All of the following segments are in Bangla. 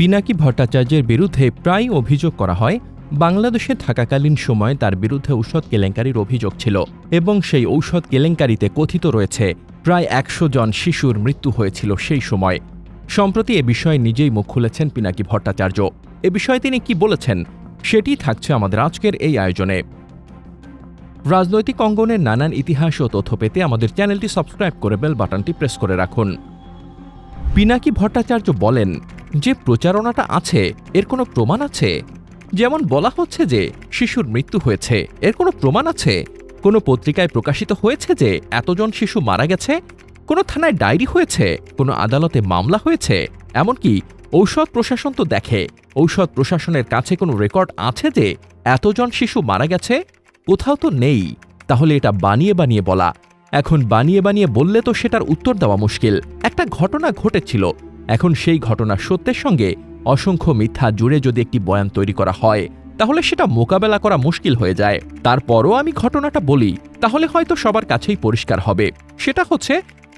পিনাকি ভট্টাচার্যের বিরুদ্ধে প্রায় অভিযোগ করা হয়, বাংলাদেশে থাকাকালীন সময়ে তার বিরুদ্ধে ঔষধ কেলেঙ্কারির অভিযোগ ছিল এবং সেই ঔষধ কেলেঙ্কারিতে কথিত রয়েছে, প্রায় একশো জন শিশুর মৃত্যু হয়েছিল সেই সময়। সম্প্রতি এ বিষয়ে নিজেই মুখ খুলেছেন পিনাকি ভট্টাচার্য। এ বিষয়ে তিনি কি বলেছেন, সেটি থাকছে আমাদের আজকের এই আয়োজনে। রাজনৈতিক অঙ্গনের নানান ইতিহাস ও তথ্য পেতে আমাদের চ্যানেলটি সাবস্ক্রাইব করে বেল বাটনটি প্রেস করে রাখুন। পিনাকি ভট্টাচার্য বলেন যে প্রচারণাটা আছে, এর কোনো প্রমাণ আছে? যেমন বলা হচ্ছে যে শিশুর মৃত্যু হয়েছে, এর কোনো প্রমাণ আছে? কোনো পত্রিকায় প্রকাশিত হয়েছে যে এতজন শিশু মারা গেছে? কোনো থানায় ডায়েরি হয়েছে? কোনো আদালতে মামলা হয়েছে? এমনকি ঔষধ প্রশাসন তো দেখে। ঔষধ প্রশাসনের কাছে কোনো রেকর্ড আছে যে এতজন শিশু মারা গেছে? কোথাও তো নেই। তাহলে এটা বানিয়ে বানিয়ে বলা। এখন বানিয়ে বানিয়ে বললে তো সেটার উত্তর দেওয়া মুশকিল। একটা ঘটনা ঘটেছিল। এখন সেই ঘটনা সত্যের সঙ্গে অসংখ্য মিথ্যা জুড়ে যদি একটি বয়ান তৈরি করা হয়, তাহলে সেটা মোকাবেলা করা মুশকিল হয়ে যায়। তারপরও আমি ঘটনাটা বলি, তাহলে হয়তো সবার কাছেই পরিষ্কার হবে। সেটা হচ্ছে,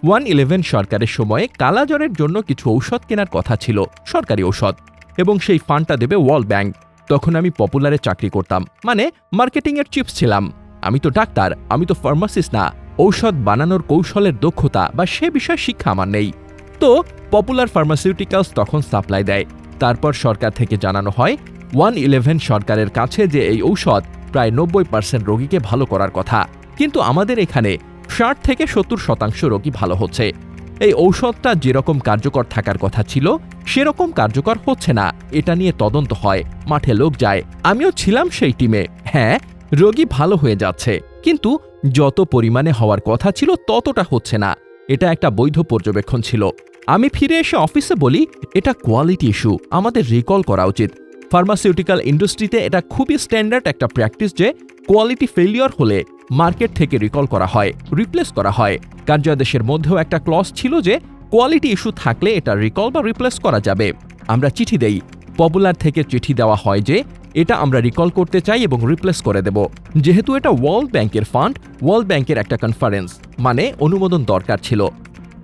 ওয়ান ইলেভেন সরকারের সময়ে কালাজ্বরের জন্য কিছু ঔষধ কেনার কথা ছিল, সরকারি ঔষধ, এবং সেই ফান্ডটা দেবে ওয়ার্ল্ড ব্যাংক। তখন আমি পপুলারে চাকরি করতাম মানে মার্কেটিংয়ের চিপস ছিলাম। আমি তো ডাক্তার, আমি তো ফার্মাসিস্ট না, ঔষধ বানানোর কৌশলের দক্ষতা বা সে বিষয়ে শিক্ষা আমার নেই। তো পপুলার ফার্মাসিউটিক্যালস তখন সাপ্লাই দেয়। তারপর সরকার থেকে জানানো হয় ওয়ান ইলেভেন সরকারের কাছে যে এই ঔষধ প্রায় নব্বই পার্সেন্ট রোগীকে ভালো করার কথা। কিন্তু আমাদের এখানে ষাট থেকে সত্তর শতাংশ রোগী ভালো হচ্ছে। এই ঔষধটা যেরকম কার্যকর থাকার কথা ছিল, সেরকম কার্যকর হচ্ছে না। এটা নিয়ে তদন্ত হয়, মাঠে লোক যায়। আমিও ছিলাম সেই টিমে হ্যাঁ রোগী ভালো হয়ে যাচ্ছে। কিন্তু যত পরিমাণে হওয়ার কথা ছিল ততটা হচ্ছে না। এটা একটা বৈধ পর্যবেক্ষণ ছিল। আমি ফিরে এসে অফিসে বলি, এটা কোয়ালিটি ইস্যু আমাদের রিকল করা উচিত। ফার্মাসিউটিক্যাল ইন্ডাস্ট্রিতে এটা খুবই স্ট্যান্ডার্ড একটা প্র্যাকটিস যে কোয়ালিটি ফেলিওর হলে মার্কেট থেকে রিকল করা হয় রিপ্লেস করা হয়। কার্যাদেশের মধ্যেও একটা ক্লস ছিল যে কোয়ালিটি ইস্যু থাকলে এটা রিকল বা রিপ্লেস করা যাবে। আমরা চিঠি দেই। পপুলার থেকে চিঠি দেওয়া হয় যে, এটা আমরা রিকল করতে চাই এবং রিপ্লেস করে দেব। যেহেতু এটা ওয়ার্ল্ড ব্যাংকের ফান্ড ওয়ার্ল্ড ব্যাংকের একটা কনফারেন্স মানে অনুমোদন দরকার ছিল।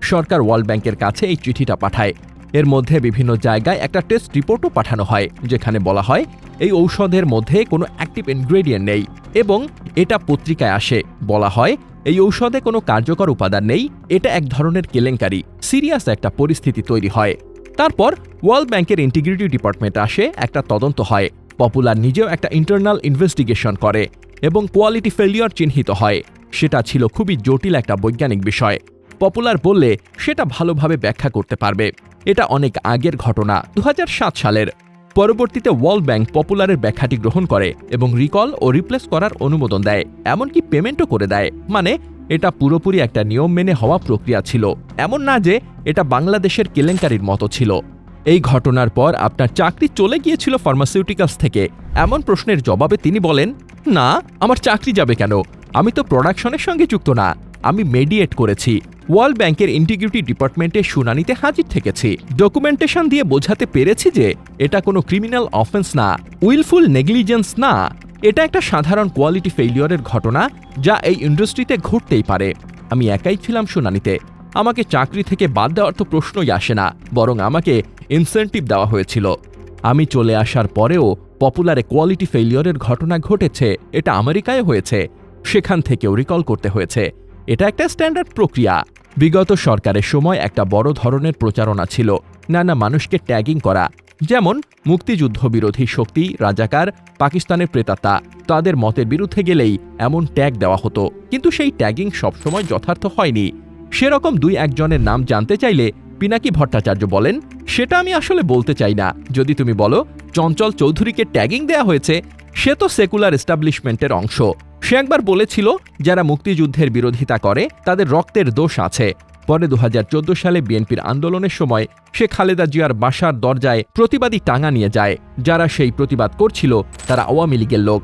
সরকার ওয়ার্ল্ড ব্যাংকের কাছে এই চিঠিটা পাঠায়। এর মধ্যে বিভিন্ন জায়গায় একটা টেস্ট রিপোর্টও পাঠানো হয়, যেখানে বলা হয় এই ঔষধের মধ্যে কোনো অ্যাক্টিভ ইনগ্রেডিয়েন্ট নেই এবং এটা পত্রিকায় আসে। বলা হয়, এই ঔষধে কোনো কার্যকর উপাদান নেই, এটা এক ধরনের কেলেঙ্কারি, সিরিয়াস একটা পরিস্থিতি তৈরি হয়। তারপর ওয়ার্ল্ড ব্যাংকের ইন্টিগ্রিটি ডিপার্টমেন্ট আসে, একটা তদন্ত হয়। পপুলার নিজেও একটা ইন্টারনাল ইনভেস্টিগেশন করে এবং কোয়ালিটি ফেলিওর চিহ্নিত হয়। সেটা ছিল খুবই জটিল একটা বৈজ্ঞানিক বিষয়। পপুলার বললে সেটা ভালোভাবে ব্যাখ্যা করতে পারবে। এটা অনেক আগের ঘটনা দু হাজার সাত সালের। পরবর্তীতে ওয়ার্ল্ড ব্যাংক পপুলারের ব্যাখ্যাটি গ্রহণ করে এবং রিকল ও রিপ্লেস করার অনুমোদন দেয়, এমনকি পেমেন্টও করে দেয়। মানে এটা পুরোপুরি একটা নিয়ম মেনে হওয়া প্রক্রিয়া ছিল। এমন না যে এটা বাংলাদেশের কেলেঙ্কারির মতো ছিল। এই ঘটনার পর আপনার চাকরি চলে গিয়েছিল ফার্মাসিউটিক্যালস থেকে। এমন প্রশ্নের জবাবে তিনি বলেন, না, আমার চাকরি যাবে কেন? আমি তো প্রোডাকশনের সঙ্গে যুক্ত না। আমি মেডিয়েট করেছি। ওয়ার্ল্ড ব্যাংকের ইন্টিগ্রিটি ডিপার্টমেন্টের শুনানিতে হাজির থেকেছি। ডকুমেন্টেশন দিয়ে বোঝাতে পেরেছি যে এটা কোনো ক্রিমিনাল অফেন্স না উইলফুল নেগলিজেন্স না। এটা একটা সাধারণ কোয়ালিটি ফেইলিওরের ঘটনা যা এই ইন্ডাস্ট্রিতে ঘটতেই পারে। আমি একাই ছিলাম শুনানিতে। আমাকে চাকরি থেকে বাদ দেওয়ার তো প্রশ্নই আসে না, বরং আমাকে ইনসেন্টিভ দেওয়া হয়েছিল। আমি চলে আসার পরেও পপুলারে কোয়ালিটি ফেইলিওরের ঘটনা ঘটেছে, এটা আমেরিকায় হয়েছে। সেখান থেকেও রিকল করতে হয়েছে। এটা একটা স্ট্যান্ডার্ড প্রক্রিয়া। বিগত সরকারের সময় একটা বড় ধরনের প্রচারণা ছিল, নানা মানুষকে ট্যাগিং করা। যেমন মুক্তিযুদ্ধ বিরোধী শক্তি, রাজাকার, পাকিস্তানের প্রেতাতা তাদের মতের বিরুদ্ধে গেলেই এমন ট্যাগ দেওয়া হতো। কিন্তু সেই ট্যাগিং সবসময় যথার্থ হয়নি। সেরকম দুই একজনের নাম জানতে চাইলে পিনাকি ভট্টাচার্য বলেন, সেটা আমি আসলে বলতে চাই না। যদি তুমি বলো, চঞ্চল চৌধুরীকে ট্যাগিং দেয়া হয়েছে, সে তো সেকুলার এস্টাবলিশমেন্টের অংশ। সে একবার বলেছিল, যারা মুক্তিযুদ্ধের বিরোধিতা করে, তাদের রক্তের দোষ আছে। পরে দু হাজার চোদ্দ সালে বিএনপির আন্দোলনের সময়, সে খালেদা জিয়ার বাসার দরজায় প্রতিবাদী টাঙা নিয়ে যায়। যারা সেই প্রতিবাদ করছিল, তারা আওয়ামী লীগের লোক।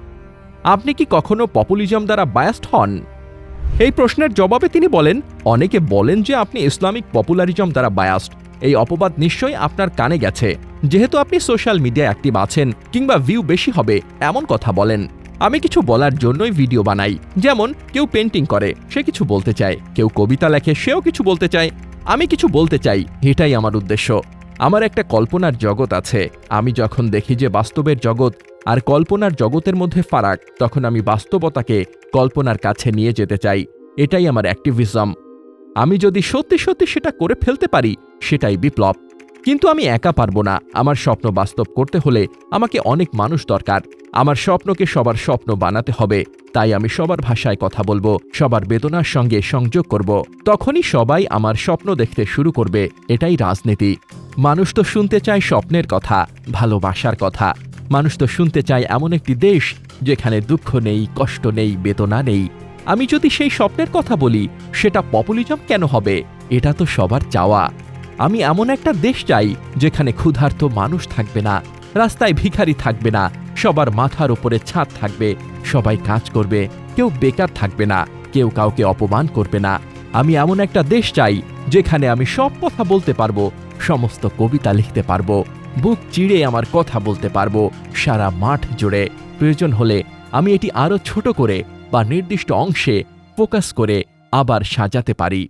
আপনি কি কখনো পপুলিজম দ্বারা বায়াস্ট হন? এই প্রশ্নের জবাবে তিনি বলেন, অনেকে বলেন যে আপনি ইসলামিক পপুলারিজম দ্বারা বায়াস্ট এই অপবাদ নিশ্চয়ই আপনার কানে গেছে। যেহেতু আপনি সোশ্যাল মিডিয়ায় অ্যাক্টিভ আছেন কিংবা ভিউ বেশি হবে, এমন কথা বলেন। আমি কিছু বলার জন্যই ভিডিও বানাই। যেমন, কেউ পেন্টিং করে, সে কিছু বলতে চায়। কেউ কবিতা লেখে, সেও কিছু বলতে চায়। আমি কিছু বলতে চাই, এটাই আমার উদ্দেশ্য। আমার একটা কল্পনার জগৎ আছে। আমি যখন দেখি যে বাস্তবের জগৎ আর কল্পনার জগতের মধ্যে ফারাক, তখন আমি বাস্তবতাকে কল্পনার কাছে নিয়ে যেতে চাই। এটাই আমার অ্যাক্টিভিজম আমি যদি সত্যি সত্যি সেটা করে ফেলতে পারি, সেটাই বিপ্লব। কিন্তু আমি একা পারব না। আমার স্বপ্ন বাস্তব করতে হলে আমাকে অনেক মানুষ দরকার। আমার স্বপ্নকে সবার স্বপ্ন বানাতে হবে। তাই আমি সবার ভাষায় কথা বলব, সবার বেদনার সঙ্গে সংযোগ করব। তখনই সবাই আমার স্বপ্ন দেখতে শুরু করবে। এটাই রাজনীতি। মানুষ তো শুনতে চায় স্বপ্নের কথা, ভালোবাসার কথা। মানুষ তো শুনতে চায় এমন একটি দেশ যেখানে দুঃখ নেই, কষ্ট নেই, বেদনা নেই। আমি যদি সেই স্বপ্নের কথা বলি, সেটা পপুলিজম কেন হবে? এটা তো সবার চাওয়া। আমি এমন একটা দেশ চাই যেখানে ক্ষুধার্ত মানুষ থাকবে না, রাস্তায় ভিখারি থাকবে না, সবার মাথার উপরে ছাদ থাকবে, সবাই কাজ করবে, কেউ বেকার থাকবে না, কেউ কাউকে অপমান করবে না। আমি এমন একটা দেশ চাই যেখানে আমি সব কথা বলতে পারব, সমস্ত কবিতা লিখতে পারব। বুক চিড়ে আমার কথা বলতে পারব। সারা মাঠ জুড়ে। প্রয়োজন হলে আমি এটি আরও ছোট করে বা নির্দিষ্ট অংশে ফোকাস করে আবার সাজাতে পারি।